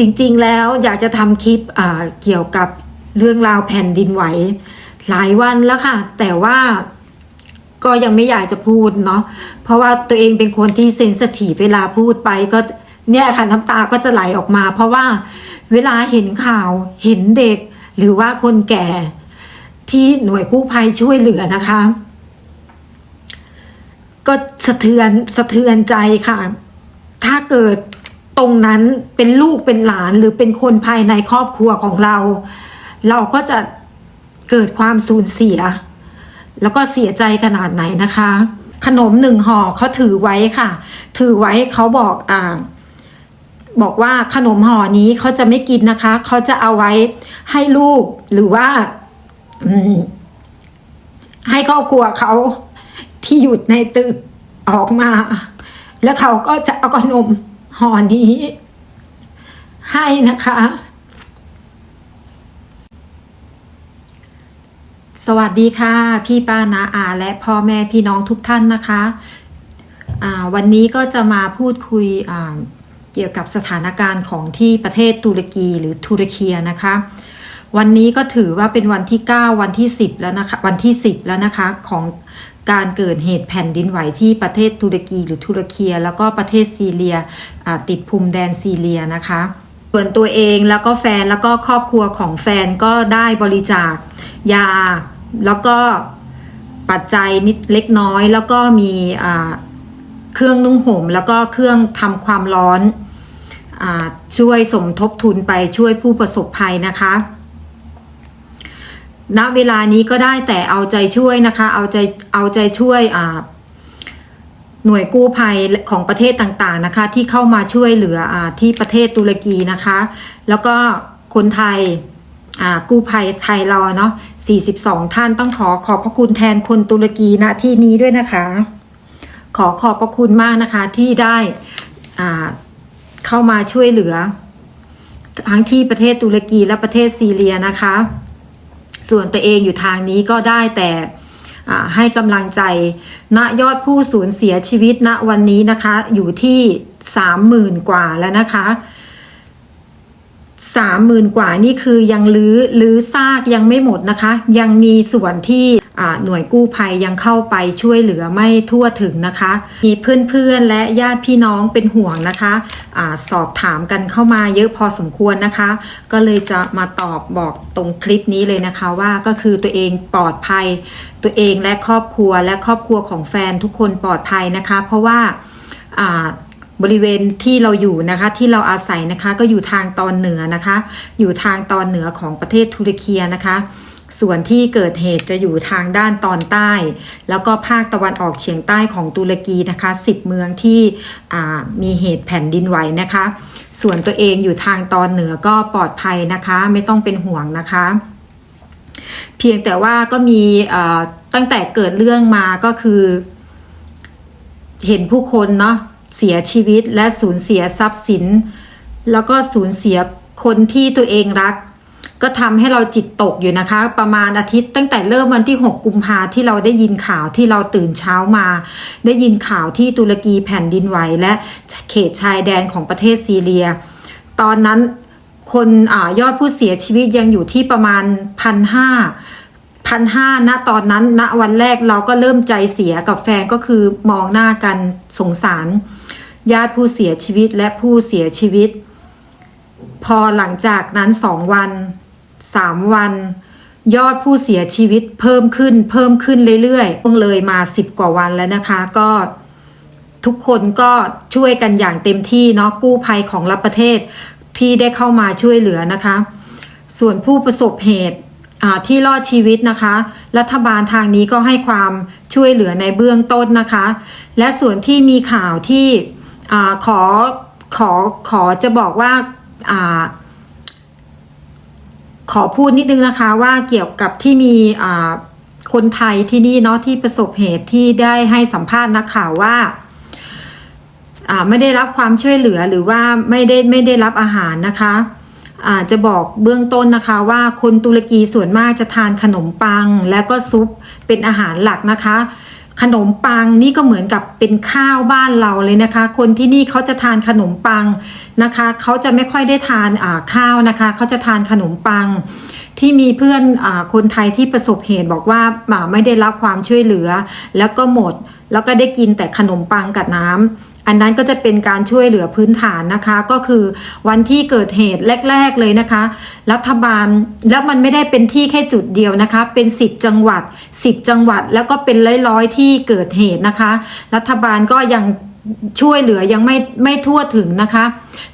จริงๆแล้วอยากจะทำคลิปเกี่ยวกับเรื่องราวแผ่นดินไหว หลายวันแล้วค่ะ แต่ว่าก็ยังไม่อยากจะพูดเนาะเพราะว่าตัวเองเป็นคนที่เซนสทีเวลาพูดไปก็เนี่ยค่ะน้ำตาก็จะไหลออกมา เพราะว่าเวลาเห็นข่าวเห็นเด็ก หรือว่าคนแก่ที่หน่วยกู้ภัยช่วยเหลือนะคะ ก็สะเทือนสะเทือนใจค่ะ ถ้าเกิด ตรงนั้นเป็นลูกเป็นหลานหรือเป็นคนภายในครอบครัวของเรา เราก็จะเกิดความสูญเสีย แล้วก็เสียใจขนาดไหนนะคะ ขนมหนึ่งห่อเขาถือไว้ค่ะ ถือไว้เขาบอกอ่าบอกว่าขนมห่อนี้เขาจะไม่กินนะคะ เขาจะเอาไว้ให้ลูกหรือว่าให้ครอบครัวเขาที่อยู่ในตึกออกมา แล้วเขาก็จะเอาขนม ห่อนี้ ให้นะคะ สวัสดีค่ะ พี่ป้านาอา และพ่อแม่พี่น้องทุกท่านนะคะวันนี้ก็จะมาพูดคุยเกี่ยวกับสถานการณ์ของที่ประเทศตุรกีหรือตุรเคียนะคะ วันนี้ก็ถือว่าเป็นวันที่ 9 วันที่ 10 แล้วนะคะ วันที่ 10 แล้วนะคะของ การเกิดเหตุแผ่นดินไหวที่ประเทศตุรกีหรือตุรเคีย แล้วก็ประเทศซีเรียติดภูมิแดนซีเรียนะคะส่วนตัวเองแล้วก็แฟนแล้วก็ครอบครัวของแฟนก็ได้บริจาคยาแล้วก็ปัจจัยนิดเล็กน้อยแล้วก็มีเครื่องนุ่งห่มแล้วก็เครื่องทำความร้อนอช่วยสมทบทุนไปช่วยผู้ประสบภัยนะคะ ณเวลานี้ก็ได้แต่เอาใจช่วยนะคะ เอาใจเอาใจช่วยอ่าหน่วยกู้ภัยของประเทศต่างๆนะคะ ที่เข้ามาช่วยเหลืออที่ประเทศตุรกีนะคะ แล้วก็คนไทยกู้ภัยไทยเราเนาะ 42 ท่านต้องขอขอบพระคุณแทนคนตุรกีณที่นี้ด้วยนะคะ ขอขอบพระคุณมากนะคะที่ได้เข้ามาช่วยเหลือ ทั้งที่ประเทศตุรกีและประเทศซีเรียนะคะ ส่วนตัวเองอยู่ทางนี้ก็ได้แต่ให้กำลังใจณยอดผู้สูญเสียชีวิตณวันนี้นะคะ อยู่ที่สามหมื่นกว่าแล้วนะคะ สามหมื่นกว่านี่คือยังลื้อลื้อซากยังไม่หมดนะคะ ยังมีส่วนที่หน่วยกู้ภัยยังเข้าไปช่วยเหลือไม่ทั่วถึงนะคะ มีเพื่อนๆและญาติพี่น้องเป็นห่วงนะคะอาสอบถามกันเข้ามาเยอะพอสมควรนะคะ ก็เลยจะมาตอบบอกตรงคลิปนี้เลยนะคะว่าก็คือตัวเองปลอดภัย ตัวเองและครอบครัวและครอบครัวของแฟนทุกคนปลอดภัยนะคะ เพราะว่า บริเวณที่เราอยู่นะคะที่เราอาศัยนะคะก็อยู่ทางตอนเหนือนะคะ อยู่ทางตอนเหนือของประเทศตุรเคีนะคะ ส่วนที่เกิดเหตุจะอยู่ทางด้านตอนใต้ แล้วก็ภาคตะวันออกเฉียงใต้ของตุรกีนะคะ10เมืองที่มีเหตุแผ่นดินไหวนะคะ ส่วนตัวเองอยู่ทางตอนเหนือก็ปลอดภัยนะคะ ไม่ต้องเป็นห่วงนะคะ เพียงแต่ว่าก็มีตั้งแต่เกิดเรื่องมาก็คือเห็นผู้คนเนาะ เสียชีวิตและสูญเสียทรัพย์สิน แล้วก็สูญเสียคนที่ตัวเองรัก ก็ทำให้เราจิตตกอยู่นะคะ ประมาณอาทิตย์ตั้งแต่เริ่มวันที่ 6 กุมภาที่เราได้ยินข่าวที่เราตื่นเช้ามา ได้ยินข่าวที่ตุรกีแผ่นดินไหวและเขตชายแดนของประเทศซีเรีย ตอนนั้นคนอยอดผู้เสียชีวิตยังอยู่ที่ประมาณพันห้า พันห้าณตอนนั้นณวันแรกเราก็เริ่มใจเสียกับแฟนก็คือมองหน้ากันสงสาร ญาติผู้เสียชีวิตและผู้เสียชีวิต พอหลังจากนั้นสองวันสามวัน ยอดผู้เสียชีวิตเพิ่มขึ้น เพิ่มขึ้นเรื่อยๆเพิ่งเลยมาสิบกว่าวันแล้วนะคะ ก็ทุกคนก็ช่วยกันอย่างเต็มที่เนาะกู้ภัยของรับประเทศที่ได้เข้ามาช่วยเหลือนะคะ ส่วนผู้ประสบเหตุ ที่รอดชีวิตนะคะ รัฐบาลทางนี้ก็ให้ความช่วยเหลือในเบื้องต้นนะคะ และส่วนที่มีข่าวที่อขอขอขอจะบอกว่าอาขอพูดนิดนึงนะคะว่าเกี่ยวกับที่มีคนไทยที่นี่เนาะที่ประสบเหตุที่ได้ให้สัมภาษณ์นักข่าวว่าไม่ได้รับความช่วยเหลือหรือว่าไม่ได้ไม่ได้รับอาหารนะคะ จะบอกเบื้องต้นนะคะว่าคนตุรกีส่วนมากจะทานขนมปัง และก็ซุปเป็นอาหารหลักนะคะ ขนมปังนี่ก็เหมือนกับเป็นข้าวบ้านเราเลยนะคะ คนที่นี่เขาจะทานขนมปังนะคะเขาจะไม่ค่อยได้ทานาข้าวนะคะเขาจะทานขนมปัง ที่มีเพื่อนอคนไทยที่ประสบเหตุบอกว่าอ่าไม่ได้รับความช่วยเหลือ แล้วก็หมดแล้วก็ได้กินแต่ขนมปังกับน้ำ อันนั้นก็จะเป็นการช่วยเหลือพื้นฐานนะคะ ก็คือวันที่เกิดเหตุแรก ๆเลยนะคะ รัฐบาลแล้วมันไม่ได้เป็นที่แค่จุดเดียวนะคะ เป็น 10 จังหวัด 10 จังหวัดแล้วก็เป็นร้อยๆที่เกิดเหตุนะคะ รัฐบาลก็ยัง ช่วยเหลือยังไม่ไม่ทั่วถึงนะคะ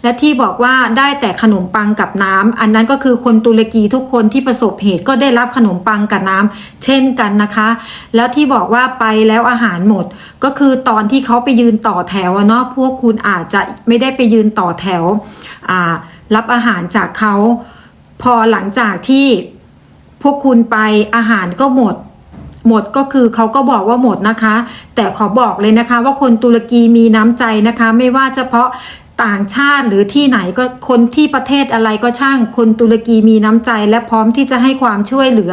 และที่บอกว่าได้แต่ขนมปังกับน้ำอันนั้นก็คือคนตุรกีทุกคนที่ประสบเหตุก็ได้รับขนมปังกับน้ำเช่นกันนะคะ แล้วที่บอกว่าไปแล้วอาหารหมด ก็คือตอนที่เขาไปยืนต่อแถวเนาะพวกคุณอาจจะไม่ได้ไปยืนต่อแถวรับอาหารจากเขาพอหลังจากที่พวกคุณไปอาหารก็หมด หมดก็คือเขาก็บอกว่าหมดนะคะ แต่ขอบอกเลยนะคะ ว่าคนตุรกีมีน้ำใจนะคะ ไม่ว่าเฉพาะต่างชาติหรือที่ไหนก็คนที่ประเทศอะไรก็ช่างคนตุรกีมีน้ำใจและพร้อมที่จะให้ความช่วยเหลือ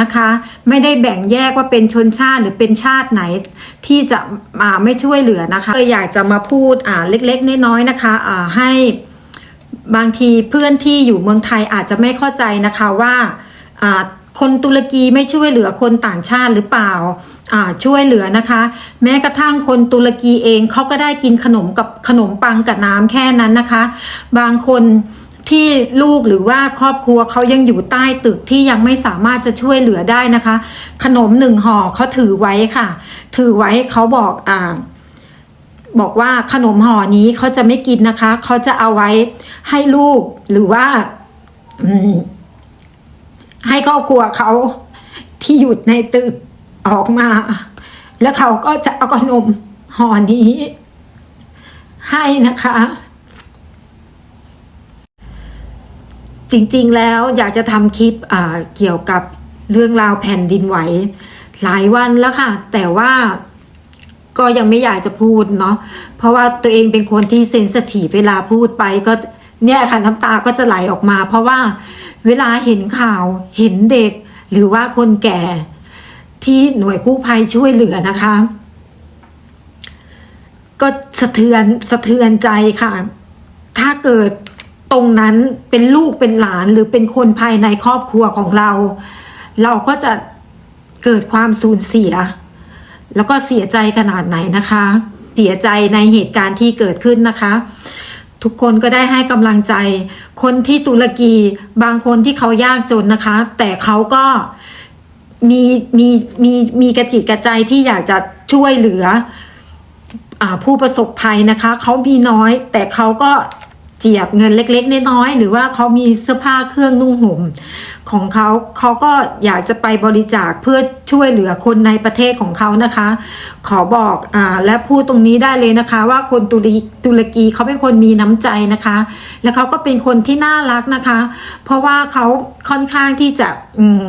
นะคะ ไม่ได้แบ่งแยกว่าเป็นชนชาติหรือเป็นชาติไหนที่จะมาไม่ช่วยเหลือนะคะเลยอยากจะมาพูดอ่าเล็กๆน้อยๆนะคะอ่าให้บางทีเพื่อนที่อยู่เมืองไทยอาจจะไม่เข้าใจนะคะว่าอ่า คนตุรกีไม่ช่วยเหลือคนต่างชาติหรือเปล่าช่วยเหลือนะคะ แม้กระทั่งคนตุรกีเองเขาก็ได้กินขนมกับขนมปังกับน้ำแค่นั้นนะคะ บางคนที่ลูกหรือว่าครอบครัวเขายังอยู่ใต้ตึกที่ยังไม่สามารถจะช่วยเหลือได้นะคะ ขนมหนึ่งห่อเขาถือไว้ค่ะ ถือไว้เขาบอกอ่าบอกว่าขนมห่อนี้เขาจะไม่กินนะคะ เขาจะเอาไว้ให้ลูกหรือว่า ให้ครอบครัวเขาที่อยู่ในตึกออกมา แล้วเขาก็จะเอาขนมห่อนี้ ให้นะคะ จริงๆแล้วอยากจะทำคลิปเกี่ยวกับเรื่องราวแผ่นดินไหว หลายวันแล้วค่ะ แต่ว่าก็ยังไม่อยากจะพูดเนาะเพราะว่าตัวเองเป็นคนที่เซนสทีฟเวลาพูดไปก็เนี่ยค่ะน้ำตาก็จะไหลออกมา เพราะว่า เวลาเห็นข่าวเห็นเด็ก หรือว่าคนแก่ที่หน่วยกู้ภัยช่วยเหลือนะคะ ก็สะเทือนสะเทือนใจค่ะ ถ้าเกิดตรงนั้นเป็นลูกเป็นหลานหรือเป็นคนภายในครอบครัวของเรา เราก็จะเกิดความสูญเสีย แล้วก็เสียใจขนาดไหนนะคะ เสียใจในเหตุการณ์ที่เกิดขึ้นนะคะ ทุกคนก็ได้ให้กำลังใจ คนที่ตุรกีบางคนที่เขายากจนนะคะ แต่เขาก็มีมีมีมีกระจิตกระใจที่อยากจะช่วยเหลืออผู้ประสบภัยนะคะ เขามีน้อยแต่เขาก็ เจียบเงินเล็กๆน้อยๆหรือว่าเขามีเสื้อผ้าเครื่องนุ่งห่มของเขาเขาก็อยากจะไปบริจาคเพื่อช่วยเหลือคนในประเทศของเขานะคะ ขอบอกอ่าและพูดตรงนี้ได้เลยนะคะ ว่าคนตุรกตุรกีเขาเป็นคนมีน้ำใจนะคะ และเขาก็เป็นคนที่น่ารักนะคะ เพราะว่าเขาค่อนข้างที่จะอืม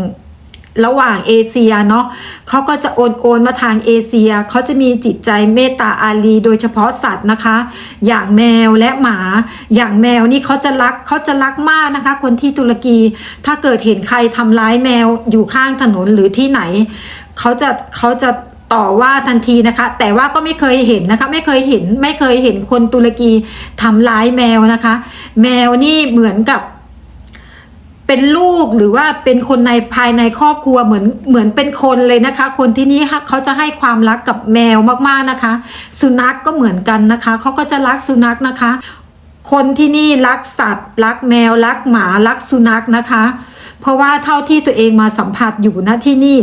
ระหว่างเอเชียเนาะเขาก็จะโอนโอนมาทางเอเชียเขาจะมีจิตใจเมตตาอารีโดยเฉพาะสัตว์นะคะ อย่างแมวและหมา อย่างแมวนี่เขาจะรักเขาจะรักมากนะคะ คนที่ตุรกี ถ้าเกิดเห็นใครทำร้ายแมวอยู่ข้างถนนหรือที่ไหนเขาจะเขาจะต่อว่าทันทีนะคะ แต่ว่าก็ไม่เคยเห็นนะคะ ไม่เคยเห็นไม่เคยเห็นคนตุรกีทำร้ายแมวนะคะ แมวนี่เหมือนกับ เป็นลูกหรือว่าเป็นคนในภายในครอบครัวเหมือนเหมือนเป็นคนเลยนะคะ คนที่นี่เขาจะให้ความรักกับแมวมากๆนะคะ สุนัขกก็เหมือนกันนะคะเขาก็จะรักสุนัขนะคะ คนที่นี่รักสัตว์ รักแมวรักหมารักสุนัขนะคะ เพราะว่าเท่าที่ตัวเองมาสัมผัสอยู่นะที่นี่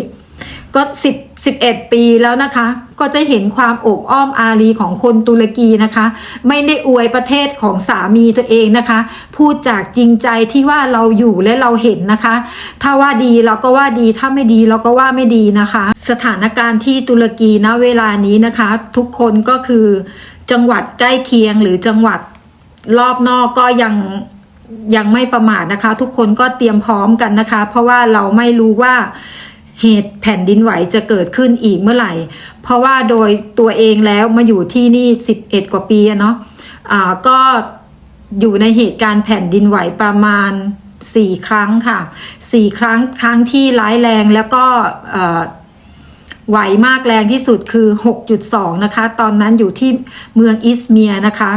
ก็สิบสิบเอ็ดปีแล้วนะคะ ก็จะเห็นความอบอ้อมอารีของคนตุรกีนะคะ ไม่ได้อวยประเทศของสามีตัวเองนะคะ พูดจากจริงใจที่ว่าเราอยู่และเราเห็นนะคะ ถ้าว่าดีเราก็ว่าดีถ้าไม่ดีเราก็ว่าไม่ดีนะคะ สถานการณ์ที่ตุรกีณเวลานี้นะคะ ทุกคนก็คือจังหวัดใกล้เคียงหรือจังหวัดรอบนอกก็ยังยังไม่ประมาทนะคะ ทุกคนก็เตรียมพร้อมกันนะคะ เพราะว่าเราไม่รู้ว่า เหตุแผ่นดินไหวจะเกิดขึ้นอีกเมื่อไหร่ เพราะว่าโดยตัวเองแล้วมาอยู่ที่นี่ 11 กว่าปีเนาะะก็อยู่ในเหตุการณ์แผ่นดินไหวประมาณ 4 ครั้งค่ะ 4 ครั้งครั้งที่ร้ายแรงแล้วก็ ไหวมากแรงที่สุดคือ 6.2 นะคะ ตอนนั้นอยู่ที่เมืองอิสเมียร์นะคะ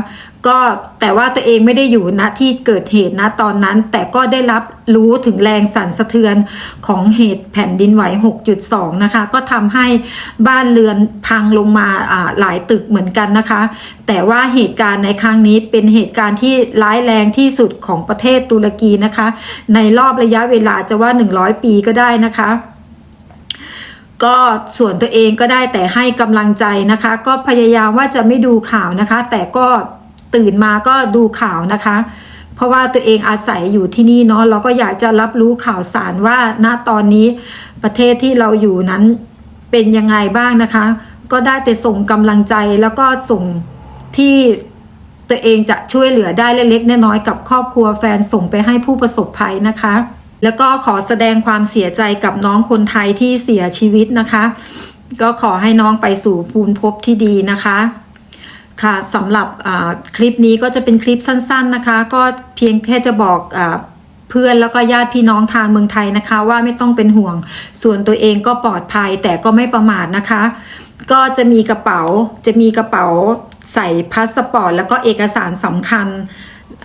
ก็แต่ว่าตัวเองไม่ได้อยู่ณที่เกิดเหตุนะตอนนั้น แต่ก็ได้รับรู้ถึงแรงสั่นสะเทือนของเหตุแผ่นดินไหว 6.2 นะคะ ก็ทำให้บ้านเรือนพังลงมาอ่าหลายตึกเหมือนกันนะคะ แต่ว่าเหตุการณ์ในครั้งนี้เป็นเหตุการณ์ที่ร้ายแรงที่สุดของประเทศตุรกีนะคะ ในรอบระยะเวลาจะว่า 100 ปีก็ได้นะคะ ก็ส่วนตัวเองก็ได้แต่ให้กำลังใจนะคะ ก็พยายามว่าจะไม่ดูข่าวนะคะ แต่ก็ตื่นมาก็ดูข่าวนะคะ เพราะว่าตัวเองอาศัยอยู่ที่นี่เนาะเราก็อยากจะรับรู้ข่าวสารว่าณตอนนี้ประเทศที่เราอยู่นั้นเป็นยังไงบ้างนะคะ ก็ได้แต่ส่งกำลังใจแล้วก็ส่งที่ตัวเองจะช่วยเหลือได้เล็กๆน้อยๆกับครอบครัวแฟนส่งไปให้ผู้ประสบภัยนะคะ แล้วก็ขอแสดงความเสียใจกับน้องคนไทยที่เสียชีวิตนะคะ ก็ขอให้น้องไปสู่ภูมิภพที่ดีนะคะค่ะสำหรับคลิปนี้ก็จะเป็นคลิปสั้น ๆนะคะ ก็เพียงแค่จะบอกอเพื่อนแล้วก็ญาติพี่น้องทางเมืองไทยนะคะ ว่าไม่ต้องเป็นห่วงส่วนตัวเองก็ปลอดภัยแต่ก็ไม่ประมาทนะคะ ก็จะมีกระเป๋าจะมีกระเป๋าใส่พาสปอร์ตแล้วก็เอกสารสำคัญ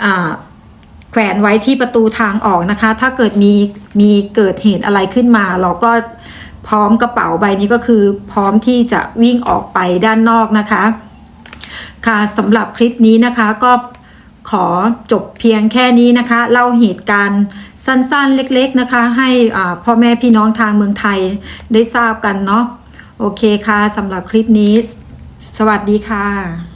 อ่า แขวนไว้ที่ประตูทางออกนะคะ ถ้าเกิดมีมีเกิดเหตุอะไรขึ้นมา เราก็พร้อมกระเป๋าใบนี้ก็คือพร้อมที่จะวิ่งออกไปด้านนอกนะคะ ค่ะสำหรับคลิปนี้นะคะก็ขอจบเพียงแค่นี้นะคะเล่าเหตุการณ์สั้นๆเล็กๆนะคะ ให้อาพ่อแม่พี่น้องทางเมืองไทยได้ทราบกันเนาะโอเคค่ะสำหรับคลิปนี้ สวัสดีค่ะ